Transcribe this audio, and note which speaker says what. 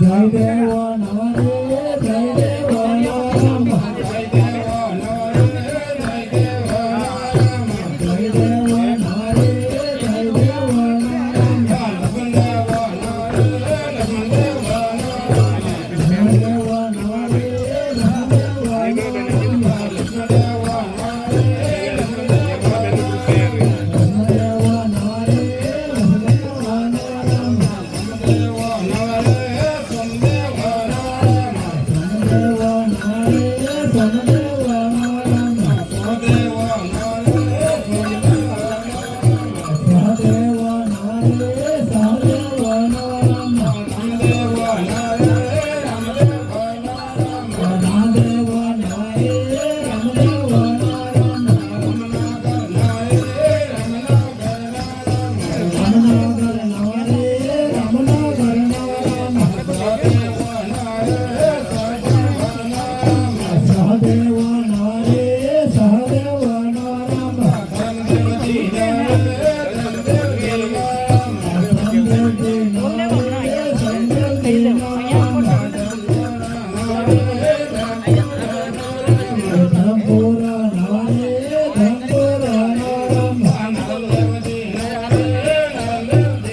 Speaker 1: Jai Dewa